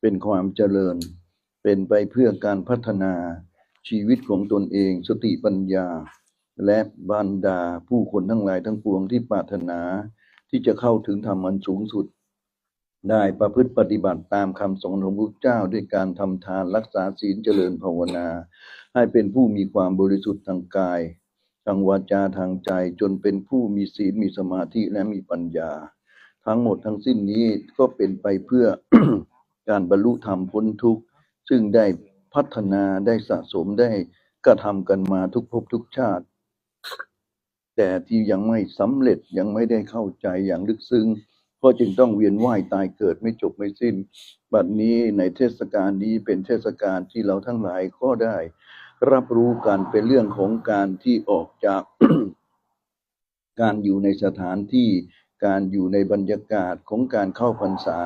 เป็นความเจริญ เป็นไปเพื่อการพัฒนาชีวิตของตนเอง สติปัญญา และบรรดาผู้คนทั้งหลายทั้งปวงที่ปรารถนา ที่จะเข้าถึงธรรมอันสูงสุด ได้ประพฤติปฏิบัติตามคำสอนของพระเจ้าด้วยการทำทานรักษาศีลเจริญภาวนา ให้เป็นผู้มีความบริสุทธิ์ทางกายทางวาจาทางใจจนเป็นผู้มีศีลมีสมาธิและมีปัญญา ทั้งหมดทั้งสิ้นนี้ก็เป็นไปเพื่อ การบรรลุธรรมพ้นทุกข์ ซึ่งได้พัฒนาได้สะสมได้กระทำกันมาทุกภพทุกชาติ แต่ที่ยังไม่สำเร็จยังไม่ได้เข้าใจอย่างลึกซึ้งก็จึงต้องเวียนว่ายตายเกิดไม่จบไม่สิ้น บัดนี้ในเทศกาลนี้เป็นเทศกาลที่เราทั้งหลายก็ได้ รับรู้กันเป็นเรื่องของการที่ออกจากการอยู่ในสถานที่การอยู่ในบรรยากาศของการเข้าพรรษา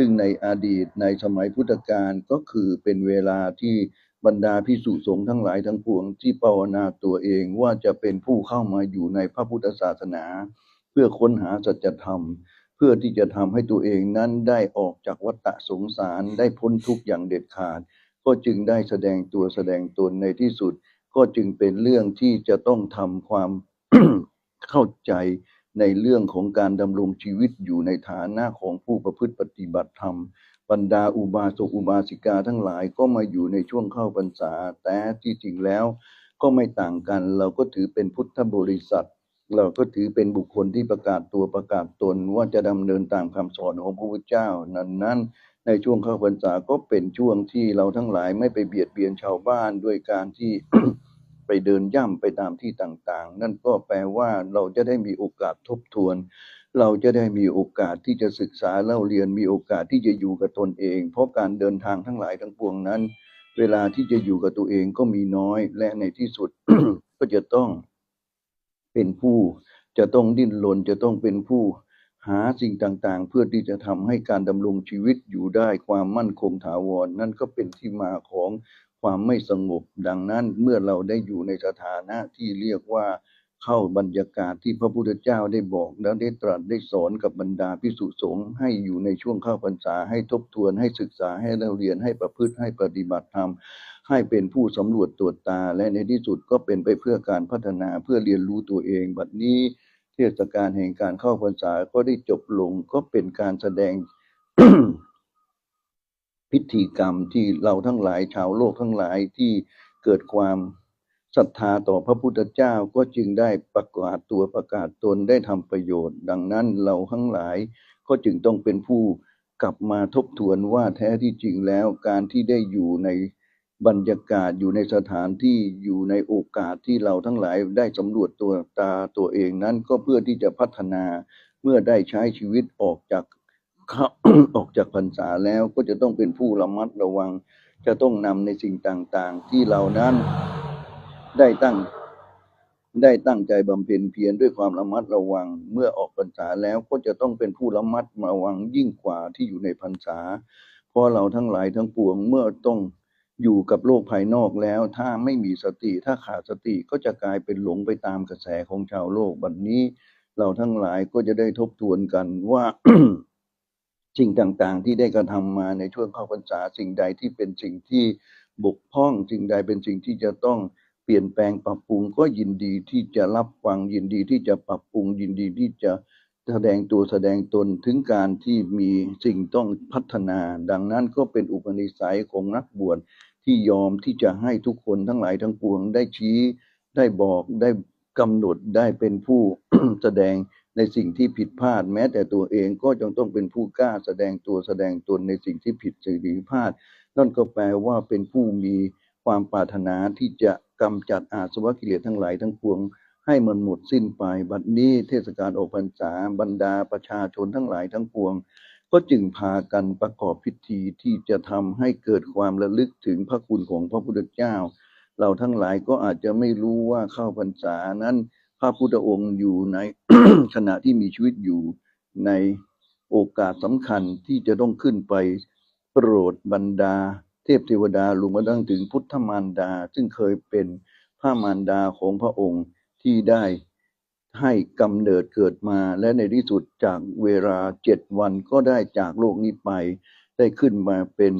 ซึ่งในอดีตในสมัยพุทธกาลก็คือเป็นเวลาที่บรรดาพิสุสงฆ์ทั้งหลายทั้งปวงที่ภาวนาตัวเองว่าจะเป็นผู้เข้ามาอยู่ในพระพุทธศาสนา เพื่อค้นหาสัจธรรม เพื่อที่จะทำให้ตัวเองนั้นได้ออกจากวัฏฏะสงสารได้พ้นทุกข์อย่างเด็ดขาด ก็จึงได้แสดงตัวแสดงตนในที่สุด ก็จึงเป็นเรื่องที่จะต้องทำความเข้าใจ ในเรื่องของการดำรงชีวิตอยู่ในฐานะของผู้ประพฤติปฏิบัติธรรม บรรดาอุบาสกอุบาสิกาทั้งหลายก็มาอยู่ในช่วงเข้าพรรษา แต่ที่จริงแล้วก็ไม่ต่างกัน เราก็ถือเป็นพุทธบริษัท เราก็ถือเป็นบุคคลที่ประกาศตัวประกาศตนว่าจะดำเนินตามคำสอนของพระพุทธเจ้า นั้นนั้นในช่วงเข้าพรรษาก็เป็นช่วงที่เราทั้งหลายไม่ไปเบียดเบียนชาวบ้านด้วยการที่ ไปเดินย่ำไปตามที่ต่างๆ นั่นก็แปลว่าเราจะได้มีโอกาสทบทวน เราจะได้มีโอกาสที่จะศึกษาเล่าเรียนมีโอกาสที่จะอยู่กับตนเอง เพราะการเดินทางทั้งหลายทั้งปวงนั้น เวลาที่จะอยู่กับตัวเองก็มีน้อย และในที่สุดก็จะต้องเป็นผู้จะต้องดิ้นรนจะต้องเป็นผู้หาสิ่งต่างๆ เพื่อที่จะทำให้การดำรงชีวิตอยู่ได้ความมั่นคงถาวรนั่นก็เป็นที่มาของ ความไม่สงบ ดังนั้นเมื่อเราได้อยู่ในสถานะที่เรียกว่าเข้าบรรยากาศที่พระพุทธเจ้าได้บอก แล้วได้ตรัสได้สอนกับบรรดาพิสุสงฆ์ให้อยู่ในช่วงเข้าพรรษาให้ทบทวนให้ศึกษาให้เราเรียนให้ประพฤติให้ปฏิบัติธรรม ให้เป็นผู้สำรวจตรวจตา และในที่สุดก็เป็นไปเพื่อการพัฒนาเพื่อเรียนรู้ตัวเอง บัดนี้เทศกาลแห่งการเข้าพรรษาก็ได้จบลงก็เป็นการแสดง พิธีกรรมที่เราทั้งหลายชาวโลกทั้งหลายที่เกิดความศรัทธาต่อพระพุทธเจ้าก็จึงได้ประกาศตัวประกาศตนได้ทำประโยชน์ ดังนั้นเราทั้งหลายก็จึงต้องเป็นผู้กลับมาทบทวนว่าแท้ที่จริงแล้วการที่ได้อยู่ในบรรยากาศอยู่ในสถานที่อยู่ในโอกาสที่เราทั้งหลายได้สำรวจตัวตาตัวเองนั้นก็เพื่อที่จะพัฒนาเมื่อได้ใช้ชีวิตออกจาก ออกจากพรรษาแล้วก็จะต้องเป็นผู้ระมัดระวัง จะต้องนำในสิ่งต่างๆ ที่เรานั้นได้ตั้งได้ตั้งใจบำเพ็ญเพียรด้วยความระมัดระวัง เมื่อออกพรรษาแล้วก็จะต้องเป็นผู้ระมัดระวังยิ่งกว่าที่อยู่ในพรรษา เพราะเราทั้งหลายทั้งปวงเมื่อต้องอยู่กับโลกภายนอกแล้ว ถ้าไม่มีสติถ้าขาดสติก็จะกลายเป็นหลงไปตามกระแสของชาวโลกบัดนี้ เราทั้งหลายก็จะได้ทบทวนกันว่า สิ่งต่างๆ ที่ได้กระทำมาในช่วงเข้าพรรษาสิ่งใดที่เป็นสิ่งที่บกพร่อง สิ่งใดเป็นสิ่งที่จะต้องเปลี่ยนแปลงปรับปรุงก็ยินดีที่จะรับฟังยินดีที่จะปรับปรุงยินดีที่จะแสดงตัวแสดงตนถึงการที่มีสิ่งต้องพัฒนา ดังนั้นก็เป็นอุปนิสัยของนักบวชที่ยอมที่จะให้ทุกคนทั้งหลายทั้งปวงได้ชี้ ได้บอกได้กำหนดได้เป็นผู้แสดง ในสิ่งที่ผิดพลาด แม้แต่ตัวเองก็ยังต้องเป็นผู้กล้าแสดงตัวแสดงตนในสิ่งที่ผิดสิ่งที่พลาด นั่นก็แปลว่าเป็นผู้มีความปรารถนาที่จะกำจัดอาสวะกิเลสทั้งหลายทั้งปวง ให้มันหมดสิ้นไป บัดนี้เทศกาลออกพรรษาบรรดาประชาชนทั้งหลายทั้งปวง ก็จึงพากันประกอบพิธีที่จะทำให้เกิดความระลึกถึงพระคุณของพระพุทธเจ้า เราทั้งหลายก็อาจจะไม่รู้ว่าเข้าพรรษานั้น พระพุทธองค์อยู่ในขณะที่มีชีวิตอยู่ในโอกาสสำคัญที่จะต้องขึ้นไปโปรดบรรดา เทพเทวดารวมมาตั้งถึงพุทธมารดา ซึ่งเคยเป็นพระมารดาของพระองค์ที่ได้ให้กำเนิดเกิดมาและในที่สุดจากเวลาเจ็ดวันก็ได้จากโลกนี้ไป ได้ขึ้นมาเป็น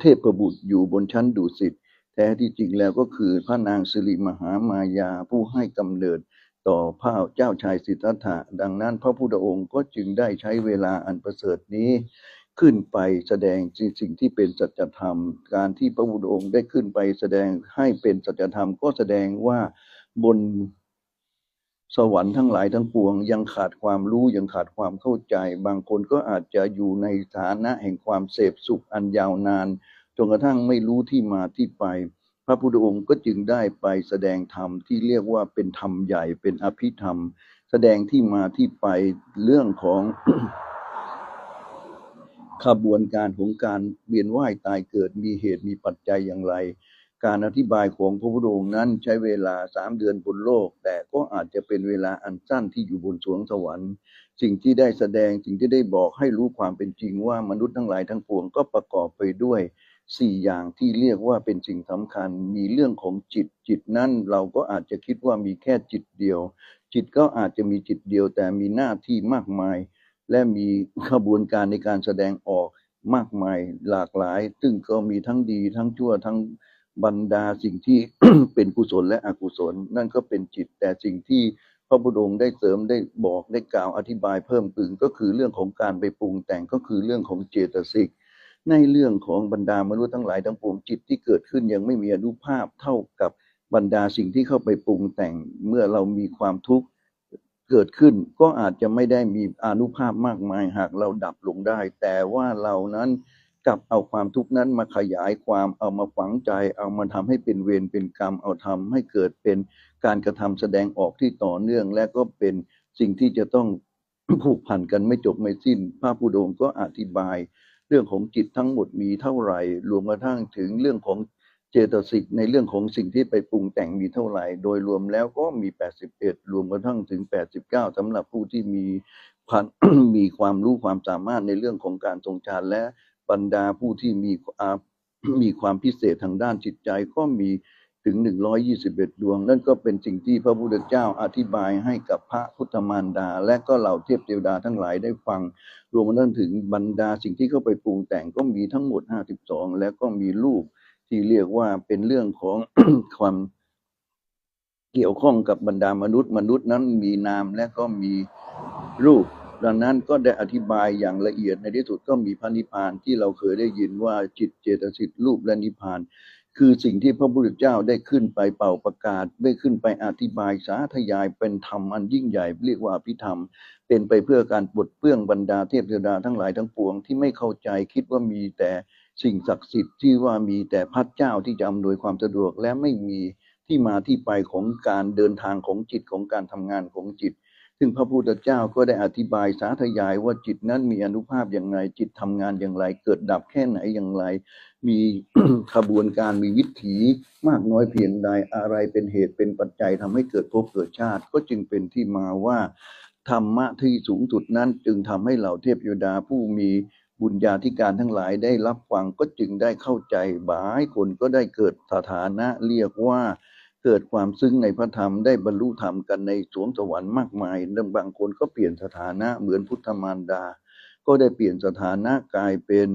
เทพประบุตรอยู่บนชั้นดุสิต แท้ที่จริงแล้วก็คือพระนางสิริมหามายาผู้ให้กำเนิดต่อพระเจ้าชายสิทธัตถะดังนั้นพระพุทธองค์ก็จึงได้ใช้เวลาอันประเสริฐนี้ขึ้นไปแสดงสิ่งที่เป็นสัจธรรม การที่พระพุทธองค์ได้ขึ้นไปแสดงให้เป็นสัจธรรมก็แสดงว่าบนสวรรค์ทั้งหลายทั้งปวง ยังขาดความรู้ยังขาดความเข้าใจ บางคนก็อาจจะอยู่ในฐานะแห่งความเสพสุขอันยาวนาน จนกระทั่งไม่รู้ที่มาที่ไป พระพุทธองค์ก็จึงได้ไปแสดงธรรมที่เรียกว่าเป็นธรรมใหญ่เป็นอภิธรรม แสดงที่มาที่ไปเรื่องของขบวนการของการเวียนว่ายตายเกิดมีเหตุมีปัจจัยอย่างไร การอธิบายของพระพุทธองค์นั้นใช้เวลาสามเดือนบนโลก แต่ก็อาจจะเป็นเวลาอันสั้นที่อยู่บนสวงสวรรค์ สิ่งที่ได้แสดงสิ่งที่ได้บอกให้รู้ความเป็นจริงว่ามนุษย์ทั้งหลายทั้งปวงก็ประกอบไปด้วย สี่อย่างที่เรียกว่าเป็นสิ่งสำคัญ มีเรื่องของจิตจิตนั้นเราก็อาจจะคิดว่ามีแค่จิตเดียว จิตก็อาจจะมีจิตเดียวแต่มีหน้าที่มากมาย และมีขบวนการในการแสดงออกมากมายหลากหลาย ซึ่งก็มีทั้งดีทั้งชั่วทั้งบรรดาสิ่งที่เป็นกุศลและอกุศล นั่นก็เป็นจิตแต่สิ่งที่พระพุทธองค์ได้เสริมได้บอกได้กล่าวอธิบายเพิ่มเติมก็คือเรื่องของการไปปรุงแต่งก็คือเรื่องของเจตสิก ในเรื่องของบรรดามนุษย์ทั้งหลายทั้งปวงจิตที่เกิดขึ้นยังไม่มีอนุภาพเท่ากับบรรดาสิ่งที่เข้าไปปรุงแต่งเมื่อเรามีความทุกข์เกิดขึ้นก็อาจจะไม่ได้มีอนุภาพมากมายหากเราดับลงได้ แต่ว่าเรานั้นกลับเอาความทุกข์นั้นมาขยายความเอามาฝังใจ เอามาทำให้เป็นเวรเป็นกรรมเอาทำให้เกิดเป็นการกระทำแสดงออกที่ต่อเนื่อง และก็เป็นสิ่งที่จะต้องผูกพันกันไม่จบไม่สิ้น พระพุทธองค์ก็อธิบาย เรื่องของจิตทั้งหมดมีเท่าไหร่รวมกระทั่งถึงเรื่องของเจตสิกในเรื่องของสิ่งที่ไปปรุงแต่งมีเท่าไหร่ โดยรวมแล้วก็มี 81 รวมกระทั่งถึง 89สำหรับผู้ที่มีพันมีความรู้ความสามารถในเรื่องของการทรงฌานและบรรดาผู้ที่มีมีความพิเศษทางด้านจิตใจก็มี ถึง 121 ดวง นั่นก็เป็นสิ่งที่พระพุทธเจ้าอธิบายให้กับพระพุทธมารดา และก็เหล่าเทพเทวดาทั้งหลายได้ฟัง รวมทั้งถึงบรรดาสิ่งที่เข้าไปปรุงแต่งก็มีทั้งหมด 52 และก็มีรูปที่เรียกว่าเป็นเรื่องของ ความเกี่ยวข้องกับบรรดามนุษย์ มนุษย์นั้นมีนามและก็มีรูป ดังนั้นก็ได้อธิบายอย่างละเอียดในที่สุดก็มีพระนิพพานที่เราเคยได้ยินว่าจิตเจตสิกรูปและนิพพาน คือสิ่งที่พระพุทธเจ้าได้ขึ้นไปเป่าประกาศได้ขึ้นไปอธิบายสาธยายเป็นธรรมอันยิ่งใหญ่เรียกว่าอภิธรรม เป็นไปเพื่อการปลดเปลื้องบรรดาเทพเทวดาทั้งหลายทั้งปวงที่ไม่เข้าใจคิดว่ามีแต่สิ่งศักดิ์สิทธิ์ที่ว่ามีแต่พระเจ้าที่จะอำนวยความสะดวกและไม่มีที่มาที่ไปของการเดินทางของจิตของการทำงานของจิต ซึ่งพระพุทธเจ้าก็ได้อธิบายสาธยายว่าจิตนั้นมีอนุภาพอย่างไรจิตทำงานอย่างไร เกิดดับแค่ไหนอย่างไร มีขบวนการมีวิถีมากน้อยเพียงใดอะไรเป็นเหตุเป็นปัจจัยทำให้เกิดภพเกิดชาติ ก็จึงเป็นที่มาว่าธรรมะที่สูงสุดนั้นจึงทำให้เหล่าเทพยดาผู้มีบุญญาธิการทั้งหลายได้รับฟังก็จึงได้เข้าใจบายคนก็ได้เกิดสถานะเรียกว่าเกิดความซึ้งในพระธรรมได้บรรลุธรรมกันในสวงสวรรค์มากมายและบางคนก็เปลี่ยนสถานะเหมือนพุทธมารดา ก็ได้เปลี่ยนสถานะกลายเป็น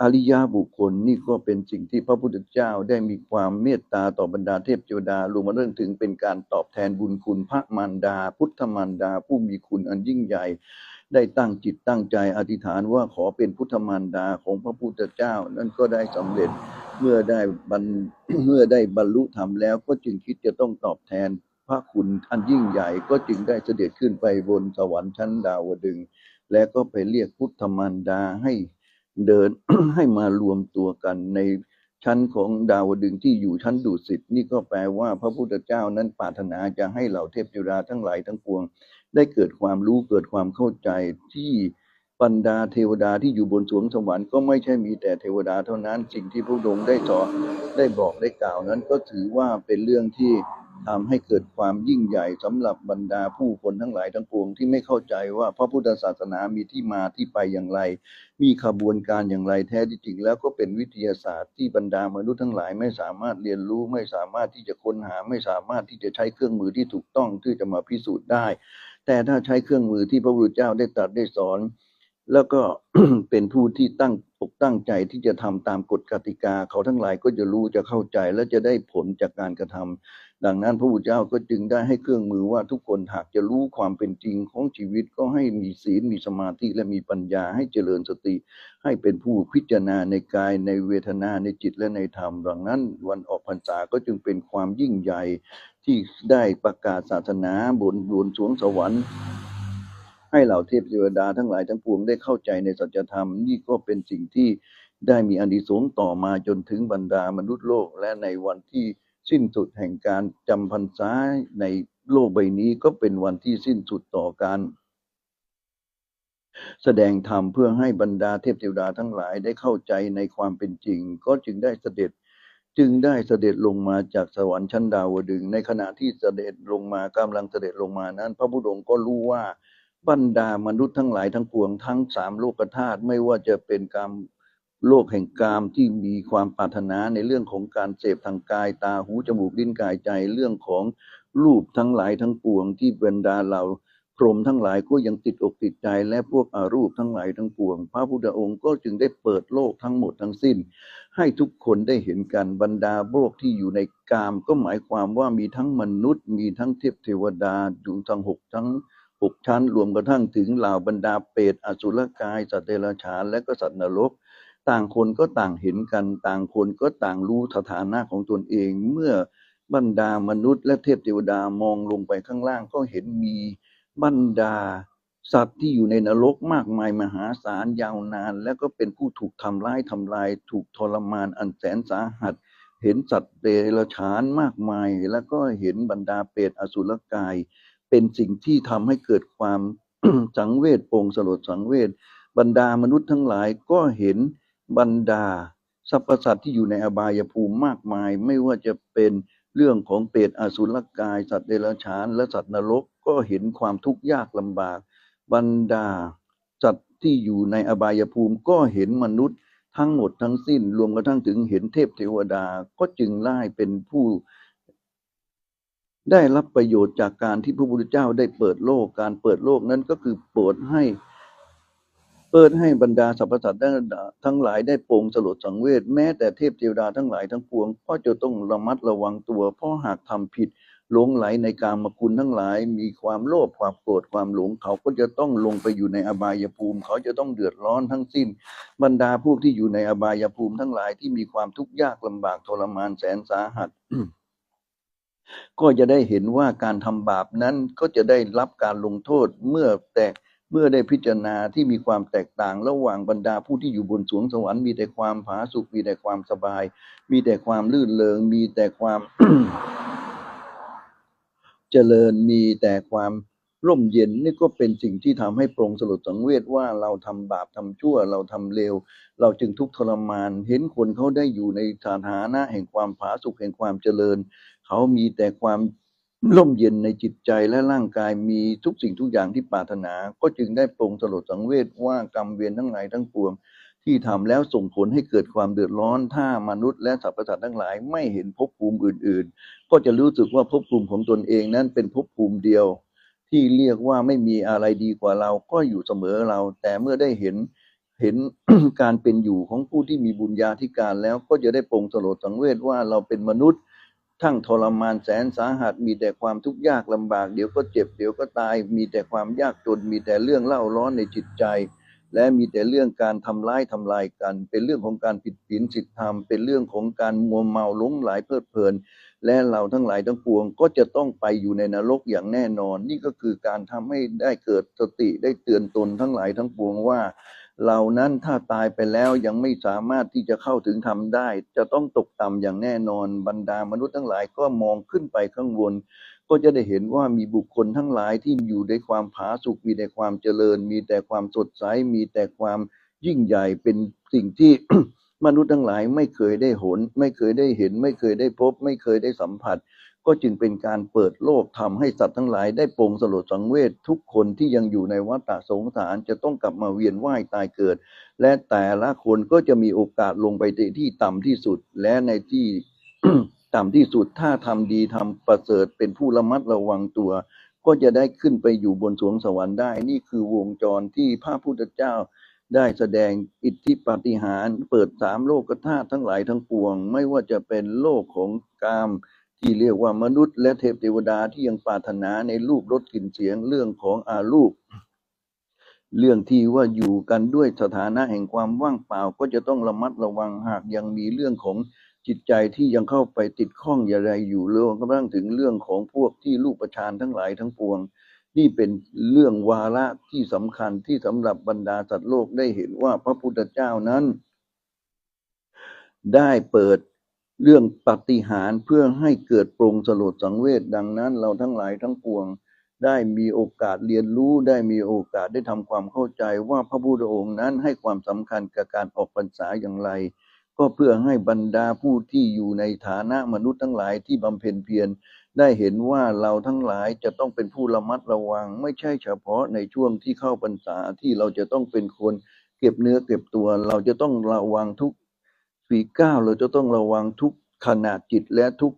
อริยบุคคลนี่ก็เป็นสิ่งที่พระพุทธเจ้าได้มีความเมตตาต่อบรรดาเทพเทวดารวมมาเรื่องถึงเป็นการตอบแทนบุญคุณพระมารดา พุทธมารดา ผู้มีคุณอันยิ่งใหญ่ ได้ตั้งจิตตั้งใจอธิษฐานว่าขอเป็นพุทธมารดาของพระพุทธเจ้า นั่นก็ได้สำเร็จเมื่อได้บรรเมื่อได้บรรลุธรรมแล้วก็จึงคิดจะต้องตอบแทนพระคุณอันยิ่งใหญ่ก็จึงได้เสด็จขึ้นไปบนสวรรค์ชั้นดาวดึงและก็ไปเรียกพุทธมารดาให้ เดินให้มารวมตัวกันในชั้นของดาวดึงที่อยู่ชั้นดุสิตนี่ก็แปลว่าพระพุทธเจ้านั้นปรารถนาจะให้เหล่าเทพเทวดาทั้งหลายทั้งปวง ได้เกิดความรู้เกิดความเข้าใจที่ บรรดาเทวดาที่อยู่บนสวงสวรรค์ก็ไม่ใช่มีแต่เทวดาเท่านั้น สิ่งที่พระองค์ได้สอนได้บอกได้กล่าวนั้นก็ถือว่าเป็นเรื่องที่ทำให้เกิดความยิ่งใหญ่สำหรับบรรดาผู้คนทั้งหลายทั้งปวงที่ไม่เข้าใจว่าพระพุทธศาสนามีที่มาที่ไปอย่างไร มีขบวนการอย่างไรแท้ที่จริง แล้วก็เป็นวิทยาศาสตร์ที่บรรดามนุษย์ทั้งหลายไม่สามารถเรียนรู้ไม่สามารถที่จะค้นหาไม่สามารถที่จะใช้เครื่องมือที่ถูกต้องที่จะมาพิสูจน์ได้ แต่ถ้าใช้เครื่องมือที่พระพุทธเจ้าได้ตรัสได้สอน แล้วก็เป็นผู้ที่ตั้งอกตั้งใจที่จะทำตามกฎกติกา เขาทั้งหลายก็จะรู้จะเข้าใจและจะได้ผลจากการกระทำดังนั้นพระพุทธเจ้าก็จึงได้ให้เครื่องมือว่าทุกคนหากจะรู้ความเป็นจริงของชีวิตก็ให้มีศีลมีสมาธิและมีปัญญาให้เจริญสติ ให้เป็นผู้พิจารณาในกายในเวทนาในจิตและในธรรม ดังนั้นวันออกพรรษาก็จึงเป็นความยิ่งใหญ่ที่ได้ประกาศศาสนาบนบนสวงสวรรค์ ให้เหล่าเทพเทวดาทั้งหลายทั้งปวงได้เข้าใจในสัจธรรม นี่ก็เป็นสิ่งที่ได้มีอานิสงส์ต่อมาจนถึงบรรดามนุษย์โลก และในวันที่สิ้นสุดแห่งการจำพรรษาในโลกใบนี้ก็เป็นวันที่สิ้นสุดต่อการแสดงธรรมเพื่อให้บรรดาเทพเทวดาทั้งหลายได้เข้าใจในความเป็นจริง ก็จึงได้เสด็จจึงได้เสด็จลงมาจากสวรรค์ชั้นดาวดึงในขณะที่เสด็จลงมากำลังเสด็จลงมานั้น พระพุทธองค์ก็รู้ว่า บรรดามนุษย์ทั้งหลายทั้งปวงทั้งสามโลกธาตุไม่ว่าจะเป็นกรรมโลกแห่งกามที่มีความปรารถนาในเรื่องของการเสพทางกายตาหูจมูกลิ้นกายใจเรื่องของรูปทั้งหลายทั้งปวง ที่บรรดาเราพรหมทั้งหลายก็ยังติดอกติดใจและพวกอารูปทั้งหลายทั้งปวง พระพุทธองค์ก็จึงได้เปิดโลกทั้งหมดทั้งสิ้น ให้ทุกคนได้เห็นกันบรรดาโลกที่อยู่ในกามก็หมายความว่ามีทั้งมนุษย์ มีทั้งเทพเทวดาอยู่ทั้งหกทั้ง หกชั้น รวมกระทั่งถึงเหล่าบรรดาเปรตอสุรกาย สัตว์เดรัจฉานและก็สัตว์นรก ต่างคนก็ต่างเห็นกัน ต่างคนก็ต่างรู้สถานะของตนเอง เมื่อบรรดามนุษย์และเทพเทวดามองลงไปข้างล่างก็เห็นมีบรรดาสัตว์ที่อยู่ในนรกมากมายมหาศาลยาวนาน และก็เป็นผู้ถูกทำร้ายทำลาย ถูกทรมานอันแสนสาหัส เห็นสัตว์เดรัจฉานมากมาย แล้วก็เห็นบรรดาเปรตอสุรกาย เป็นสิ่งที่ทำให้เกิดความสังเวชโปร่งสลดสังเวชบรรดามนุษย์ทั้งหลายก็เห็นบรรดาสรรพสัตว์ที่อยู่ในอบายภูมิมากมาย ไม่ว่าจะเป็นเรื่องของเปรตอสุรกาย สัตว์เดรัจฉาน และสัตว์นรกก็เห็นความทุกข์ยากลำบาก บรรดาสัตว์ที่อยู่ในอบายภูมิก็เห็นมนุษย์ทั้งหมดทั้งสิ้น รวมกระทั่งถึงเห็นเทพเทวดาก็จึงได้เป็นผู้ ได้รับประโยชน์จากการที่พระพุทธเจ้าได้เปิดโลกการเปิดโลกนั้นก็คือเปิดให้เปิดให้บรรดาสรรพสัตว์ทั้งหลายได้โปร่งสลดสังเวชแม้แต่เทพเทวดาทั้งหลายทั้งปวงก็จะต้องระมัดระวังตัว เพราะหากทำผิดหลงไหลในการมคุณทั้งหลาย มีความโลภความโกรธความหลงเขาก็จะต้องลงไปอยู่ในอบายภูมิ เขาจะต้องเดือดร้อนทั้งสิ้น บรรดาพวกที่อยู่ในอบายภูมิทั้งหลายที่มีความทุกข์ยากลำบากทรมานแสนสาหัส ก็จะได้เห็นว่าการทำบาปนั้นก็จะได้รับการลงโทษเมื่อแตกเมื่อได้พิจารณาที่มีความแตกต่างระหว่างบรรดาผู้ที่อยู่บนสวงสวรรค์มีแต่ความผาสุกมีแต่ความสบาย มีแต่ความลื่นเลงมีแต่ความเจริญมีแต่ความร่มเย็นนี่ก็เป็นสิ่งที่ทำให้ปรงสลดสังเวชว่าเราทำบาปทำชั่ว เราทำเลว เราจึงทุกข์ทรมาน เห็นคนเขาได้อยู่ในฐานะแห่งความผาสุกแห่งความเจริญ เขามีแต่ความร่มเย็นในจิตใจและร่างกายมีทุกสิ่งทุกอย่างที่ปรารถนา ก็จึงได้ปรงสลดสังเวชว่ากรรมเวียนทั้งหลายทั้งปวง ที่ทำแล้วส่งผลให้เกิดความเดือดร้อน ถ้ามนุษย์และสรรพสัตว์ทั้งหลายไม่เห็นภพภูมิอื่น ๆ ก็จะรู้สึกว่าภพภูมิของตนเองนั้นเป็นภพภูมิเดียว ที่เรียกว่าไม่มีอะไรดีกว่าเราก็อยู่เสมอเรา แต่เมื่อได้เห็นเห็นการเป็นอยู่ของผู้ที่มีบุญญาธิการแล้วก็จะได้ปรงสลดสังเวชว่าเราเป็นมนุษย์ ทั้งทรมานแสนสาหัสมีแต่ความทุกข์ยากลำบาก เดี๋ยวก็เจ็บเดี๋ยวก็ตาย มีแต่ความยากจน มีแต่เรื่องเล่าร้อนในจิตใจ และมีแต่เรื่องการทำร้ายทำลายกัน เป็นเรื่องของการผิดศีลสิทธรรม เป็นเรื่องของการมัวเมาหลงไหลเพลิดเพลิน และเราทั้งหลายทั้งปวงก็จะต้องไปอยู่ในนรกอย่างแน่นอน นี่ก็คือการทำให้ได้เกิดสติได้เตือนตนทั้งหลายทั้งปวงว่า เรานั้นถ้าตายไปแล้วยังไม่สามารถที่จะเข้าถึงธรรมได้ จะต้องตกต่ำอย่างแน่นอนบรรดามนุษย์ทั้งหลายก็มองขึ้นไปข้างบนก็จะได้เห็นว่ามีบุคคลทั้งหลายที่อยู่ในความผาสุกมีแต่ความเจริญ มีแต่ความสดใสมีแต่ความยิ่งใหญ่เป็นสิ่งที่มนุษย์ทั้งหลายไม่เคยได้หน ไม่เคยได้เห็น ไม่เคยได้พบ ไม่เคยได้สัมผัส ก็จึงเป็นการเปิดโลกทำให้สัตว์ทั้งหลายได้ปรงสลดสังเวชทุกคนที่ยังอยู่ในวัฏสงสารจะต้องกลับมาเวียนว่ายตายเกิด และแต่ละคนก็จะมีโอกาสลงไปที่ต่ำที่สุดและในที่ต่ำที่สุดถ้าทำดีทำประเสริฐเป็นผู้ระมัดระวังตัว ก็จะได้ขึ้นไปอยู่บนสวงสวรรค์ได้ นี่คือวงจรที่พระพุทธเจ้าได้แสดงอิทธิปาฏิหาริย์เปิดสามโลกธาตุทั้งหลายทั้งปวง ไม่ว่าจะเป็นโลกของกาม ที่เรียกว่ามนุษย์และเทพเทวดาที่ยังปรารถนาในรูปรสกลิ่นเสียงเรื่องของอารูป เรื่องที่ว่าอยู่กันด้วยสถานะแห่งความว่างเปล่าก็จะต้องระมัดระวังหากยังมีเรื่องของจิตใจที่ยังเข้าไปติดข้องอย่างไรอยู่รวมกระทั่งถึงเรื่องของพวกที่ลูกประชานทั้งหลายทั้งปวง นี่เป็นเรื่องวาระที่สำคัญที่สำหรับบรรดาสัตว์โลกได้เห็นว่าพระพุทธเจ้านั้น ได้เปิด เรื่องปฏิหารเพื่อให้เกิดโปรงสลดสังเวชดังนั้น เราทั้งหลายทั้งปวง ได้มีโอกาสเรียนรู้ได้มีโอกาสได้ทำความเข้าใจว่าพระพุทธองค์นั้นให้ความสำคัญกับการออกพรรษาอย่างไร ก็เพื่อให้บรรดาผู้ที่อยู่ในฐานะมนุษย์ทั้งหลายที่บำเพ็ญเพียรได้เห็นว่าเราทั้งหลายจะต้องเป็นผู้ระมัดระวัง ไม่ใช่เฉพาะในช่วงที่เข้าพรรษาที่เราจะต้องเป็นคนเก็บเนื้อเก็บตัว เราจะต้องระวังทุก ฝีเก้าเราจะต้องระวังทุกขณะจิตและทุก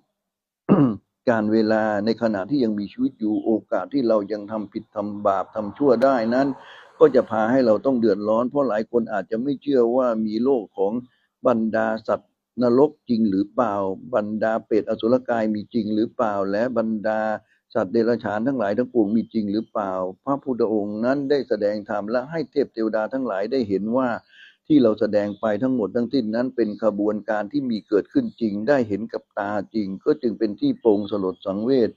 การเวลาในขณะที่ยังมีชีวิตอยู่โอกาสที่เรายังทำผิดทำบาปทำชั่วได้นั้น ก็จะพาให้เราต้องเดือดร้อน เพราะหลายคนอาจจะไม่เชื่อว่ามีโลกของบรรดาสัตว์นรกจริงหรือเปล่า บรรดาเปรตอสุรกายมีจริงหรือเปล่า และบรรดาสัตว์เดรัจฉานทั้งหลายทั้งปวงมีจริงหรือเปล่า พระพุทธองค์นั้นได้แสดงธรรมและให้เทพเทวดาทั้งหลายได้เห็นว่า ที่เราแสดงไปทั้งหมดทั้งสิ้นนั้นเป็นขบวนการที่มีเกิดขึ้นจริงได้เห็นกับตาจริง ก็จึงเป็นที่โปร่งสลดสังเวช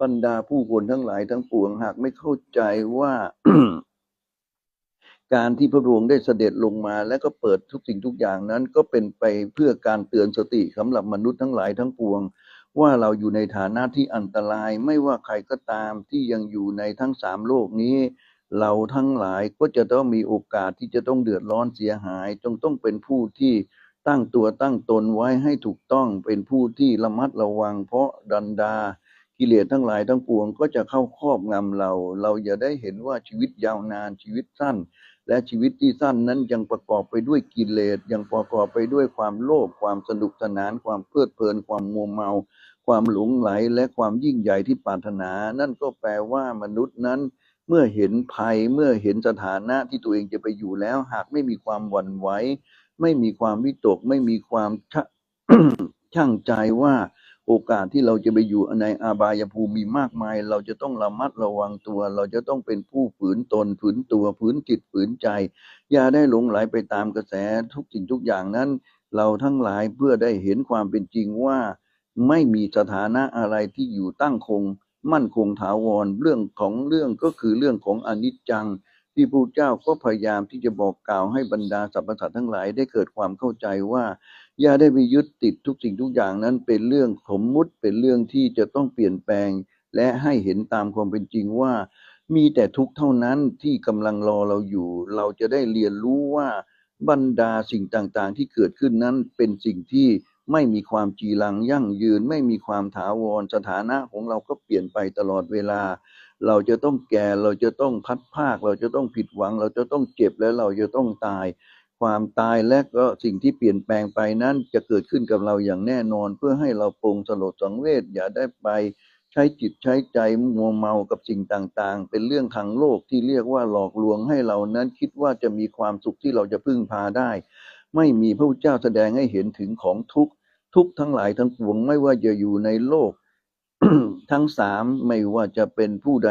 บรรดาผู้คนทั้งหลายทั้งปวงหากไม่เข้าใจว่าการที่พระองค์ได้เสด็จลงมา และก็เปิดทุกสิ่งทุกอย่างนั้น ก็เป็นไปเพื่อการเตือนสติสำหรับมนุษย์ทั้งหลายทั้งปวง ว่าเราอยู่ในฐานะที่อันตรายไม่ว่าใครก็ตามที่ยังอยู่ในทั้งสามโลกนี้ เราทั้งหลายก็จะต้องมีโอกาสที่จะต้องเดือดร้อนเสียหาย จงต้องเป็นผู้ที่ตั้งตัวตั้งตนไว้ให้ถูกต้องเป็นผู้ที่ระมัดระวัง เพราะดันดากิเลสทั้งหลายทั้งปวงก็จะเข้าครอบงำเรา เราอย่าได้เห็นว่าชีวิตยาวนานชีวิตสั้น และชีวิตที่สั้นนั้นยังประกอบไปด้วยกิเลสยังประกอบไปด้วยความโลภความสนุกสนาน ความเพลิดเพลิน ความมัวเมา ความหลงไหลและความยิ่งใหญ่ที่ปรารถนา นั่นก็แปลว่ามนุษย์นั้น เมื่อเห็นภัยเมื่อเห็นสถานะที่ตัวเองจะไปอยู่แล้ว หากไม่มีความหวั่นไหวไม่มีความวิตก ไม่มีความช,ช่างใจว่าโอกาสที่เราจะไปอยู่ในอาบายภูมิมีมากมาย เราจะต้องระมัดระวังตัว เราจะต้องเป็นผู้ฝืนตนฝืนตัวฝืนจิตฝืนใจ อย่าได้หลงไหลไปตามกระแสทุกสิ่งทุกอย่างนั้น เราทั้งหลายเพื่อได้เห็นความเป็นจริงว่า ไม่มีสถานะอะไรที่อยู่ตั้งคง มั่นคงถาวร เรื่องของเรื่องก็คือเรื่องของอนิจจัง ที่พระเจ้าก็พยายามที่จะบอกกล่าวให้บรรดาสรรพสัตว์ทั้งหลายได้เกิดความเข้าใจว่าอย่าได้ไปยึดติดทุกสิ่งทุกอย่างนั้นเป็นเรื่องสมมุติเป็นเรื่องที่จะต้องเปลี่ยนแปลง และให้เห็นตามความเป็นจริงว่า มีแต่ทุกเท่านั้นที่กำลังรอเราอยู่ เราจะได้เรียนรู้ว่าบรรดาสิ่งต่างๆ ที่เกิดขึ้นนั้นเป็นสิ่งที่ ไม่มีความจีรังยั่งยืน ไม่มีความถาวร สถานะของเราก็เปลี่ยนไปตลอดเวลา เราจะต้องแก่เราจะต้องพัดภาค เราจะต้องผิดหวัง เราจะต้องเจ็บและเราจะต้องตาย ความตายและก็สิ่งที่เปลี่ยนแปลงไปนั้นจะเกิดขึ้นกับเราอย่างแน่นอน เพื่อให้เราปรงสลดสังเวชอย่าได้ไปใช้จิตใช้ใจมัวเมากับสิ่งต่างๆ เป็นเรื่องทางโลกที่เรียกว่าหลอกลวงให้เรานั้นคิดว่าจะมีความสุขที่เราจะพึ่งพาได้ ไม่มีพระพุทธเจ้าแสดงให้เห็นถึงของทุกข์ ทุกทั้งหลายทั้งปวงไม่ว่าจะอยู่ในโลก ทั้งสามไม่ว่าจะเป็นผู้ใด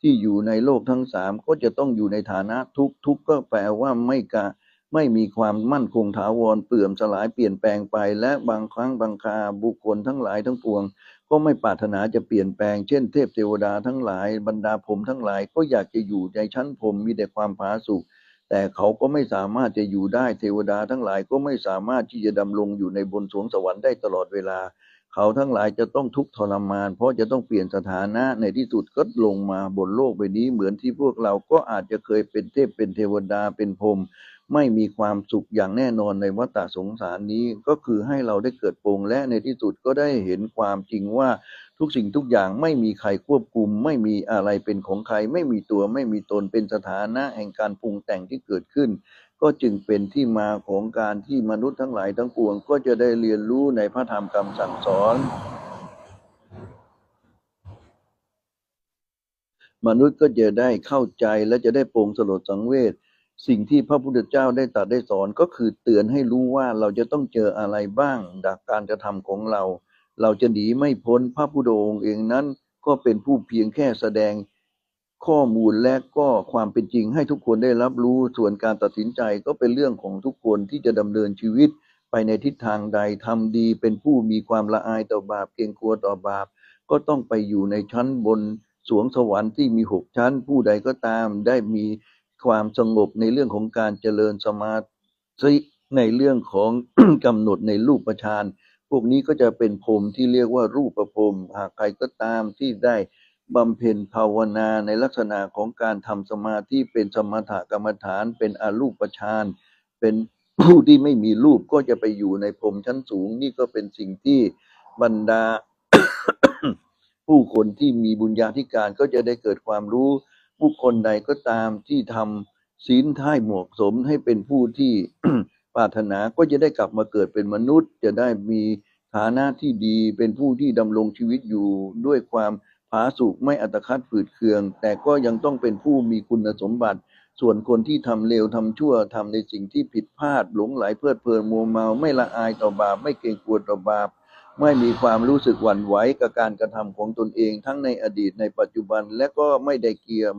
ที่อยู่ในโลกทั้งสามก็จะต้องอยู่ในฐานะทุกทุกก็แปลว่าไม่กะไม่มีความมั่นคงถาวรเปื่อมสลายเปลี่ยนแปลงไป และบางครั้งบางคาบุคคลทั้งหลายทั้งปวง ก็ไม่ปรารถนาจะเปลี่ยนแปลงเช่นเทพเทวดาทั้งหลายบรรดาผมทั้งหลายก็อยากจะอยู่ในชั้นผมมีแต่ความผาสุก แต่เขาก็ไม่สามารถจะอยู่ได้เทวดาทั้งหลายก็ไม่สามารถที่จะดำรงอยู่ในบนสวงสวรรค์ได้ตลอดเวลา เขาทั้งหลายจะต้องทุกข์ทรมาน เพราะจะต้องเปลี่ยนสถานะในที่สุดก็ลงมาบนโลกใบนี้เหมือนที่พวกเราก็อาจจะเคยเป็นเทพเป็นเทวดาเป็นพรหม ไม่มีความสุขอย่างแน่นอนในวัฏสงสารนี้ ก็คือให้เราได้เกิดโปร่งและในที่สุดก็ได้เห็นความจริงว่าทุกสิ่งทุกอย่างไม่มีใครควบคุม ไม่มีอะไรเป็นของใคร ไม่มีตัวไม่มีตนเป็นสถานะแห่งการปรุงแต่งที่เกิดขึ้น ก็จึงเป็นที่มาของการที่มนุษย์ทั้งหลายทั้งปวง ก็จะได้เรียนรู้ในพระธรรมคำสั่งสอนมนุษย์ก็จะได้เข้าใจและจะได้โปร่งสลดสังเวช สิ่งที่พระพุทธเจ้าได้ตรัสได้สอนก็คือเตือนให้รู้ว่าเราจะต้องเจออะไรบ้างจากการกระทำของเรา เราจะหนีไม่พ้นพระพุทธองค์เองนั้น ก็เป็นผู้เพียงแค่แสดงข้อมูลและก็ความเป็นจริงให้ทุกคนได้รับรู้ส่วนการตัดสินใจก็เป็นเรื่องของทุกคนที่จะดำเนินชีวิต ไปในทิศทางใดทำดีเป็นผู้มีความละอายต่อบาปเกรงกลัวต่อบาป ก็ต้องไปอยู่ในชั้นบนสวงสวรรค์ที่มีหกชั้น ผู้ใดก็ตามได้มี ความสงบในเรื่องของการเจริญสมาธิในเรื่องของกำหนดในรูปฌานพวกนี้ก็จะเป็นพรมที่เรียกว่ารูปประพรมหากใครก็ตามที่ได้บำเพ็ญภาวนาในลักษณะของการทำสมาธิเป็นสมถกรรมฐาน เป็นอรูปฌานเป็นผู้ที่ไม่มีรูปก็จะไปอยู่ในพรมชั้นสูง นี่ก็เป็นสิ่งที่บรรดา ผู้คนที่มีบุญญาธิการก็จะได้เกิดความรู้ ผู้คนใดก็ตามที่ทำศีลท่ายเหมาะสมให้เป็นผู้ที่ปรารถนาก็จะได้กลับมาเกิดเป็นมนุษย์ จะได้มีฐานะที่ดีเป็นผู้ที่ดำรงชีวิตอยู่ด้วยความผาสุกไม่อัตคัดฝืดเคือง แต่ก็ยังต้องเป็นผู้มีคุณสมบัติ ส่วนคนที่ทำเลวทำชั่วทำในสิ่งที่ผิดพลาดหลงไหลเพลิดเพลินมัวเมาไม่ละอายต่อบาปไม่เกรงกลัวต่อบาป ไม่มีความรู้สึกหวั่นไหวกับการกระทำของตนเอง ทั้งในอดีตในปัจจุบันและก็ไม่ได้เกียม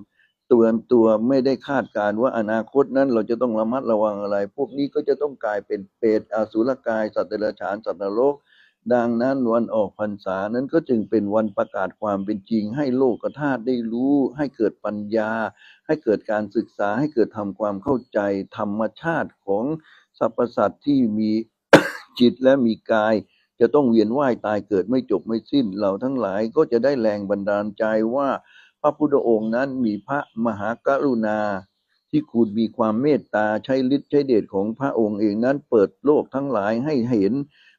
เตือนตัวไม่ได้คาดการณ์ว่าอนาคตนั้นเราจะต้องระมัดระวังอะไร พวกนี้ก็จะต้องกลายเป็นเปรตอสุรกาย สัตว์เดรัจฉานสัตว์นรก ดังนั้นวันออกพรรษานั้นก็จึงเป็นวันประกาศความเป็นจริง ให้โลกธาตุได้รู้ ให้เกิดปัญญา ให้เกิดการศึกษาให้เกิดทำความเข้าใจธรรมชาติของสรรพสัตว์ที่มีจิตและมีกาย จะต้องเวียนว่ายตายเกิดไม่จบไม่สิ้น เราทั้งหลายก็จะได้แรงบันดาลใจว่าพระพุทธองค์นั้นมีพระมหากรุณา ที่คุณมีความเมตตาใช้ฤทธิ์ใช้เดชของพระองค์เองนั้นเปิดโลกทั้งหลายให้เห็น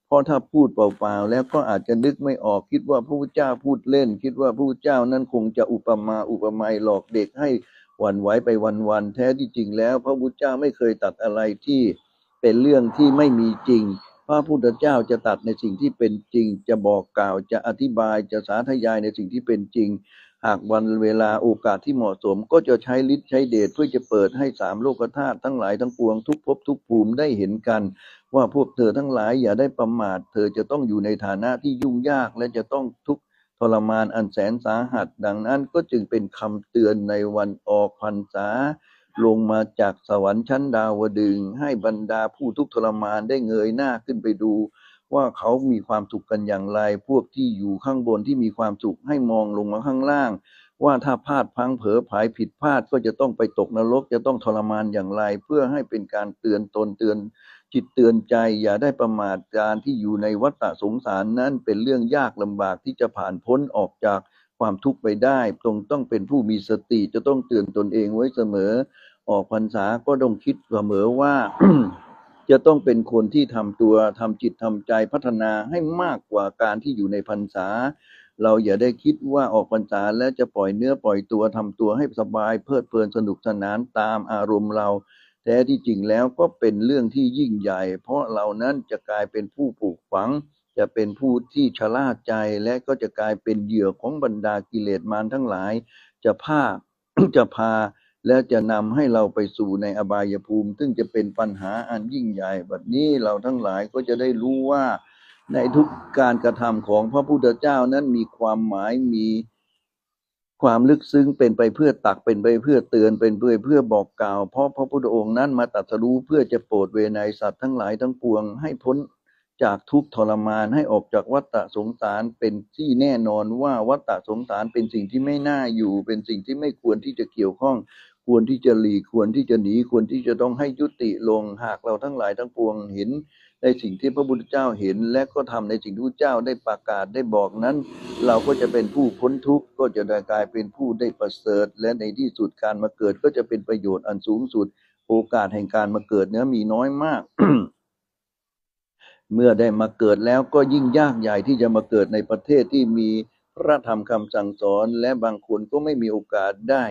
เพราะถ้าพูดเปล่าๆแล้วก็อาจจะนึกไม่ออกคิดว่าพระพุทธเจ้าพูดเล่น คิดว่าพระพุทธเจ้านั้นคงจะอุปมาอุปไมยหลอกเด็กให้หวั่นไหวไปวันๆแท้ที่จริงแล้ว พระพุทธเจ้าไม่เคยตัดอะไรที่เป็นเรื่องที่ไม่มีจริง พระพุทธเจ้าจะตัดในสิ่งที่เป็นจริง จะบอกกล่าวจะอธิบายจะสาธยายในสิ่งที่เป็นจริง หากวันเวลาโอกาสที่เหมาะสม ก็จะใช้ฤทธิ์ใช้เดชเพื่อจะเปิดให้สามโลกธาตุทั้งหลายทั้งปวงทุกภพทุกภูมิได้เห็นกัน ว่าพวกเธอทั้งหลายอย่าได้ประมาท เธอจะต้องอยู่ในฐานะที่ยุ่งยากและจะต้องทุกทรมานอันแสนสาหัส ดังนั้นก็จึงเป็นคำเตือนในวันออกพรรษา ลงมาจากสวรรค์ชั้นดาวดึง ให้บรรดาผู้ทุกข์ทรมานได้เงยหน้าขึ้นไปดู ว่าเขามีความสุขกันอย่างไร พวกที่อยู่ข้างบนที่มีความสุขให้มองลงมาข้างล่าง ว่าถ้าพลาดพังเผลอผายผิดพลาดก็จะต้องไปตกนรกจะต้องทรมานอย่างไร เพื่อให้เป็นการเตือนตนเตือนจิตเตือนใจอย่าได้ประมาทการที่อยู่ในวัฏสงสารนั้นเป็นเรื่องยากลำบากที่จะผ่านพ้นออกจากความทุกข์ไปได้ตรงต้องเป็นผู้มีสติจะต้องเตือนตนเองไว้เสมอ ออกพรรษาก็ต้องคิดเสมอว่า จะต้องเป็นคนที่ทำตัวทำจิตทำใจพัฒนาให้มากกว่าการที่อยู่ในพรรษา เราอย่าได้คิดว่าออกพรรษาแล้วจะปล่อยเนื้อปล่อยตัวทำตัวให้สบายเพลิดเพลินสนุกสนานตามอารมณ์เราแท้ที่จริงแล้วก็เป็นเรื่องที่ยิ่งใหญ่ เพราะเรานั้นจะกลายเป็นผู้ปลูกฝัง จะเป็นผู้ที่ชะล่าใจและก็จะกลายเป็นเหยื่อของบรรดากิเลสมารทั้งหลาย จะพาจะพา และจะนำให้เราไปสู่ในอบายภูมิ ซึ่งจะเป็นปัญหาอันยิ่งใหญ่ บัดนี้เราทั้งหลายก็จะได้รู้ว่าในทุกการกระทำของพระพุทธเจ้านั้นมีความหมายมีความลึกซึ้งเป็นไปเพื่อตักเป็นไปเพื่อเตือนเป็นไปเพื่อบอกกล่าว เพราะพระพุทธองค์นั้นมาตรัสรู้เพื่อจะโปรดเวไนยสัตว์ทั้งหลายทั้งปวง ให้พ้นจากทุกทรมานให้ออกจากวัฏสงสารเป็นที่แน่นอนว่าวัฏสงสารเป็นสิ่งที่ไม่น่าอยู่ เป็นสิ่งที่ไม่ควรที่จะเกี่ยวข้อง ควรที่จะหลีกควรที่จะหนีควรที่จะต้องให้ยุติลงหากเราทั้งหลายทั้งปวงเห็นในสิ่งที่พระพุทธเจ้าเห็น และก็ทำในสิ่งที่พระเจ้าได้ประกาศได้บอกนั้น เราก็จะเป็นผู้พ้นทุกข์ก็จะได้กลายเป็นผู้ได้ประเสริฐ และในที่สุดการมาเกิดก็จะเป็นประโยชน์อันสูงสุด โอกาสแห่งการมาเกิดเนื้อมีน้อยมากเมื่อได้มาเกิดแล้วก็ยิ่งยากใหญ่ที่จะมาเกิดในประเทศที่มีพระธรรมคำสั่งสอน และบางคนก็ไม่มีโอกาสได้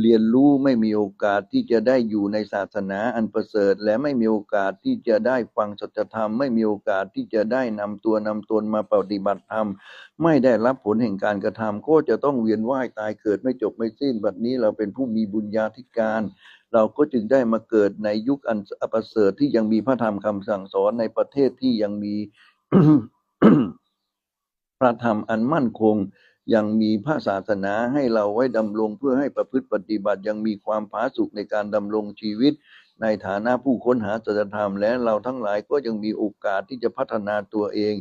เรียนรู้ไม่มีโอกาสที่จะได้อยู่ในศาสนาอันประเสริฐ และไม่มีโอกาสที่จะได้ฟังสัจธรรม ไม่มีโอกาสที่จะได้นำตัวนำตนมาปฏิบัติธรรม ไม่ได้รับผลแห่งการกระทำก็จะต้องเวียนว่ายตายเกิดไม่จบไม่สิ้นบัดนี้เราเป็นผู้มีบุญญาธิการ เราก็จึงได้มาเกิดในยุคอันประเสริฐที่ยังมีพระธรรมคำสั่งสอนในประเทศที่ยังมีพระธรรมอันมั่นคง ยังมีพระศาสนาให้เราไว้ดำรงเพื่อให้ประพฤติปฏิบัติยังมีความผาสุกในการดำรงชีวิต ในฐานะผู้ค้นหาสัจธรรมและเราทั้งหลายก็ยังมีโอกาสที่จะพัฒนาตัวเอง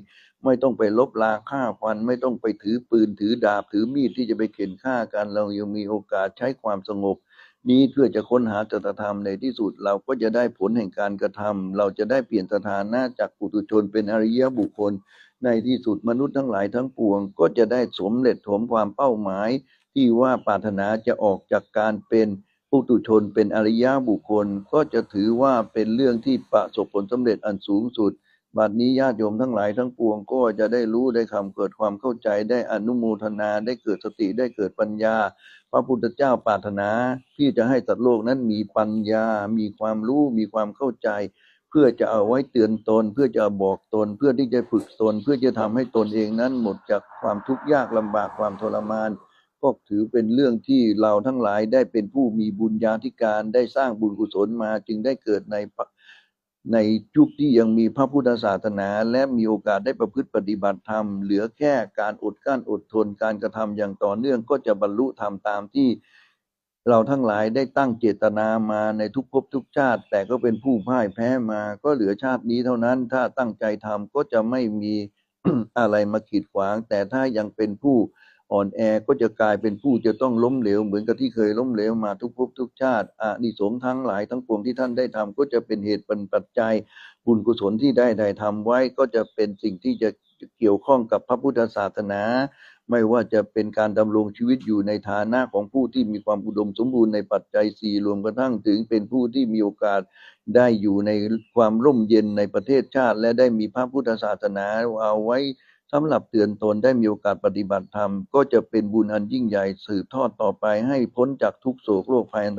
ไม่ต้องไปลบลาฆ่าฟัน ไม่ต้องไปถือปืนถือดาบถือมีดที่จะไปเข็นฆ่ากันเรายังมีโอกาสใช้ความสงบนี้เพื่อจะค้นหาสัจธรรมในที่สุดเราก็จะได้ผลแห่งการกระทำเราจะได้เปลี่ยนสถานะจากปุถุชนเป็นอริยบุคคล ในที่สุดมนุษย์ทั้งหลายทั้งปวง ก็จะได้สมเร็จถมความเป้าหมาย ที่ว่าปรารถนาจะออกจากการเป็นปุถุชนเป็นอริยบุคคล ก็จะถือว่าเป็นเรื่องที่ประสบผลสำเร็จอันสูงสุดบัดนี้ญาติโยมทั้งหลายทั้งปวงก็จะได้รู้ได้คำเกิดความเข้าใจได้อนุโมทนาได้เกิดสติได้เกิดปัญญา พระพุทธเจ้าปรารถนาที่จะให้สัตว์โลกนั้นมีปัญญา มีความรู้ มีความเข้าใจ พื่อจะเอาไว้เตือนตน เพื่อจะบอกตน เพื่อที่จะฝึกตน เพื่อจะทำให้ตนเองนั้นหมดจากความทุกข์ยากลำบากความทรมาน ก็ถือเป็นเรื่องที่เราทั้งหลายได้เป็นผู้มีบุญญาธิการได้สร้างบุญกุศลมาจึงได้เกิดในในยุคที่ยังมีพระพุทธศาสนา และมีโอกาสได้ประพฤติปฏิบัติธรรม เหลือแค่การอดกั้นอดทนการกระทำอย่างต่อเนื่องก็จะบรรลุธรรมตามที่ เราทั้งหลายได้ตั้งเจตนามาในทุกภพทุกชาติ แต่ก็เป็นผู้พ่ายแพ้มา ก็เหลือชาตินี้เท่านั้น ถ้าตั้งใจทำก็จะไม่มีอะไรมาขีดขวาง แต่ถ้ายังเป็นผู้อ่อนแอก็จะกลายเป็นผู้จะต้องล้มเหลว เหมือนกับที่เคยล้มเหลวมาทุกภพทุกชาติอานิสงส์ทั้งหลายทั้งปวงที่ท่านได้ทำก็จะเป็นเหตุเป็นปัจจัยบุญกุศลที่ได้ได้ทำไว้ ก็จะเป็นสิ่งที่จะเกี่ยวข้องกับพระพุทธศาสนา ไม่ว่าจะเป็นการดำรงชีวิตอยู่ในฐานะของผู้ที่มีความอุดมสมบูรณ์ในปัจจัยสี่รวมกระทั่งถึงเป็นผู้ที่มีโอกาสได้อยู่ในความร่มเย็นในประเทศชาติ และได้มีพระพุทธศาสนาเอาไว้สำหรับเตือนตนได้มีโอกาสปฏิบัติธรรม ก็จะเป็นบุญอันยิ่งใหญ่สืบทอดต่อไปให้พ้นจากทุกโศกโรคภัย